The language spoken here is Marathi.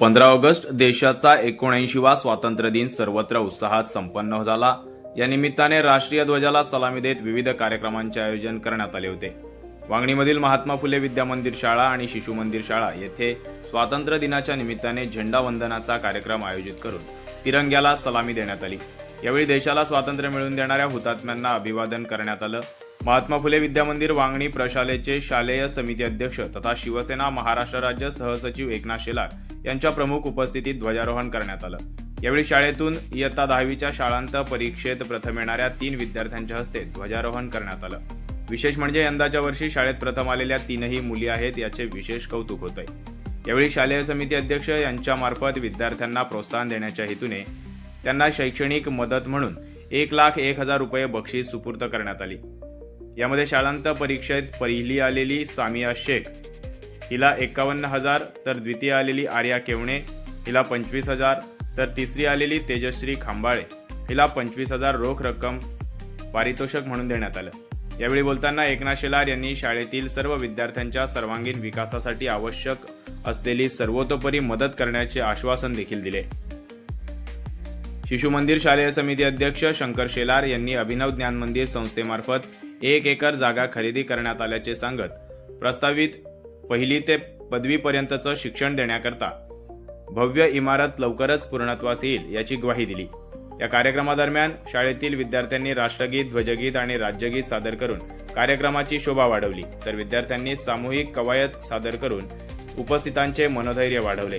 पंधरा ऑगस्ट देशाचा एकोणऐंशीवा स्वातंत्र्य दिन सर्वत्र उत्साहात संपन्न झाला. या निमित्ताने राष्ट्रीय ध्वजाला सलामी देत विविध कार्यक्रमांचे आयोजन करण्यात आले होते. वांगणीमधील महात्मा फुले विद्या मंदिर शाळा आणि शिशु मंदिर शाळा येथे स्वातंत्र्य दिनाच्या निमित्ताने झेंडा वंदनाचा कार्यक्रम आयोजित करून तिरंग्याला सलामी देण्यात आली. यावेळी देशाला स्वातंत्र्य मिळवून देणाऱ्या हुतात्म्यांना अभिवादन करण्यात आलं. महात्मा फुले विद्या मंदिर वांगणी प्रशालेचे शालेय समिती अध्यक्ष तथा शिवसेना महाराष्ट्र राज्य सहसचिव एकनाथ शेलार यांच्या प्रमुख उपस्थितीत ध्वजारोहण करण्यात आलं. यावेळी शाळेतून इयत्ता दहावीच्या शाळांत परीक्षेत प्रथम येणाऱ्या तीन विद्यार्थ्यांच्या हस्ते ध्वजारोहण करण्यात आलं. विशेष म्हणजे यंदाच्या वर्षी शाळेत प्रथम आलेल्या तीनही मुली आहेत याचे विशेष कौतुक होत आहे यावेळी शालेय समिती अध्यक्ष यांच्या मार्फत विद्यार्थ्यांना प्रोत्साहन देण्याच्या हेतूने त्यांना शैक्षणिक मदत म्हणून एक लाख एक हजार रुपये बक्षीस सुपूर्द करण्यात आली. यामध्ये शाळांत परीक्षेत पहिली आलेली सामिया शेख हिला एकावन्न हजार तर द्वितीय आलेली आर्या केवणे हिला पंचवीस हजार तर तिसरी आलेली तेजश्री खांबाळे हिला पंचवीस हजार रोख रक्कम पारितोषक म्हणून देण्यात आलं. यावेळी बोलताना एकनाथ शेलार यांनी शाळेतील सर्व विद्यार्थ्यांच्या सर्वांगीण विकासासाठी आवश्यक असलेली सर्वतोपरी मदत करण्याचे आश्वासन देखील दिले. शिशु मंदिर शालेय समिती अध्यक्ष शंकर शेलार यांनी अभिनव ज्ञान मंदिर संस्थेमार्फत एक एकर जागा खरेदी करण्यात आल्याचे सांगत प्रस्तावित पहिली ते पदवीपर्यंतचं शिक्षण देण्याकरता भव्य इमारत लवकरच पूर्णत्वास येईल याची ग्वाही दिली. या कार्यक्रमादरम्यान शाळेतील विद्यार्थ्यांनी राष्ट्रगीत ध्वजगीत आणि राज्यगीत सादर करून कार्यक्रमाची शोभा वाढवली. तर विद्यार्थ्यांनी सामूहिक कवायत सादर करून उपस्थितांचे मनोधैर्य वाढवले.